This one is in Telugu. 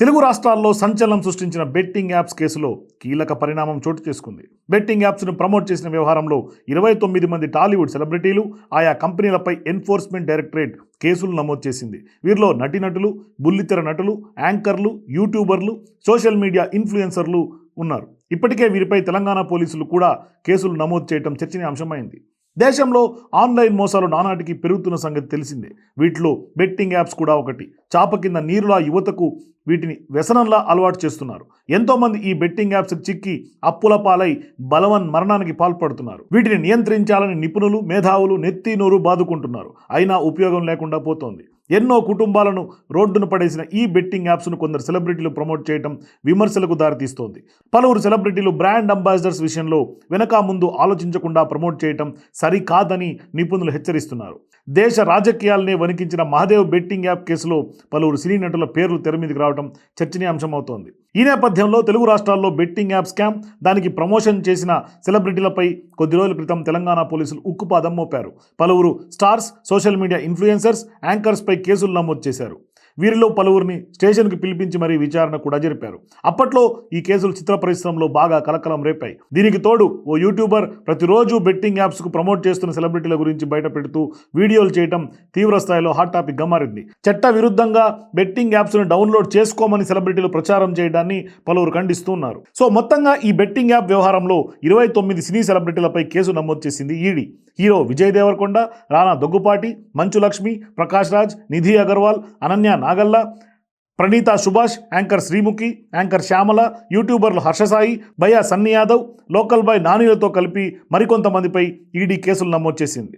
తెలుగు రాష్ట్రాల్లో సంచలనం సృష్టించిన బెట్టింగ్ యాప్స్ కేసులో కీలక పరిణామం చోటు చేసుకుంది. బెట్టింగ్ యాప్స్ను ప్రమోట్ చేసిన వ్యవహారంలో ఇరవై తొమ్మిది మంది టాలీవుడ్ సెలబ్రిటీలు ఆయా కంపెనీలపై ఎన్ఫోర్స్మెంట్ డైరెక్టరేట్ కేసులు నమోదు చేసింది. వీరిలో నటీనటులు బుల్లితెర నటులు యాంకర్లు యూట్యూబర్లు సోషల్ మీడియా ఇన్ఫ్లుయెన్సర్లు ఉన్నారు. ఇప్పటికే వీరిపై తెలంగాణ పోలీసులు కూడా కేసులు నమోదు చేయడం చర్చనీయాంశమైంది. దేశంలో ఆన్లైన్ మోసాలు నానాటికి పెరుగుతున్న సంగతి తెలిసిందే. వీటిలో బెట్టింగ్ యాప్స్ కూడా ఒకటి. చాప కింద నీరులా యువతకు వీటిని వ్యసనంలా అలవాటు చేస్తున్నారు. ఎంతోమంది ఈ బెట్టింగ్ యాప్స్ చిక్కి అప్పుల పాలై బలవన్ మరణానికి పాల్పడుతున్నారు. వీటిని నియంత్రించాలని నిపుణులు మేధావులు నెత్తి నోరు బాదుకుంటున్నారు. అయినా ఉపయోగం లేకుండా పోతోంది. ఎన్నో కుటుంబాలను రోడ్డున పడేసిన ఈ బెట్టింగ్ యాప్స్ను కొందరు సెలబ్రిటీలు ప్రమోట్ చేయడం విమర్శలకు దారితీస్తోంది. పలువురు సెలబ్రిటీలు బ్రాండ్ అంబాసిడర్స్ విషయంలో వెనక ముందు ఆలోచించకుండా ప్రమోట్ చేయటం సరికాదని నిపుణులు హెచ్చరిస్తున్నారు. దేశ రాజకీయాలనే వణికించిన మహాదేవ్ బెట్టింగ్ యాప్ కేసులో పలువురు సినీ నటుల పేర్లు తెర మీదకి రావడం చర్చనీయాంశం అవుతోంది ఈ నేపథ్యంలో తెలుగు రాష్ట్రాల్లో బెట్టింగ్ యాప్ స్కామ్ దానికి ప్రమోషన్ చేసిన సెలబ్రిటీలపై కొద్ది రోజుల క్రితం తెలంగాణ పోలీసులు ఉక్కుపాదం మోపారు. పలువురు స్టార్స్ సోషల్ మీడియా ఇన్ఫ్లుయెన్సర్స్ యాంకర్స్పై కేసులు నమోదు చేశారు. వీరిలో పలువురిని స్టేషన్కి పిలిపించి మరీ విచారణ కూడా జరిపారు. అప్పట్లో ఈ కేసులు చిత్ర పరిశ్రమలో బాగా కలకలం రేపాయి. దీనికి తోడు ఓ యూట్యూబర్ ప్రతిరోజు బెట్టింగ్ యాప్స్కు ప్రమోట్ చేస్తున్న సెలబ్రిటీల గురించి బయట పెడుతూ వీడియోలు చేయడం తీవ్ర స్థాయిలో హాట్ టాపిక్గా మారింది. చట్ట విరుద్ధంగా బెట్టింగ్ యాప్స్ను డౌన్లోడ్ చేసుకోమని సెలబ్రిటీలు ప్రచారం చేయడాన్ని పలువురు ఖండిస్తున్నారు. సో మొత్తంగా ఈ బెట్టింగ్ యాప్ వ్యవహారంలో ఇరవై తొమ్మిది సినీ సెలబ్రిటీలపై కేసు నమోదు చేసింది ED. Hero Vijay Deverakonda Rana Daggubati Manchu Lakshmi Prakash Raj Nidhi Agarwal Ananya Nagalla Praneetha Subhash anchor Sreemukhi anchor Shyamala యూట్యూబర్లు Harsha Sai భయా సన్ని యాదవ్ లోకల్ బాయ్ నానీలతో కలిపి మరికొంతమందిపై ఈడీ కేసులు నమోదు చేసింది.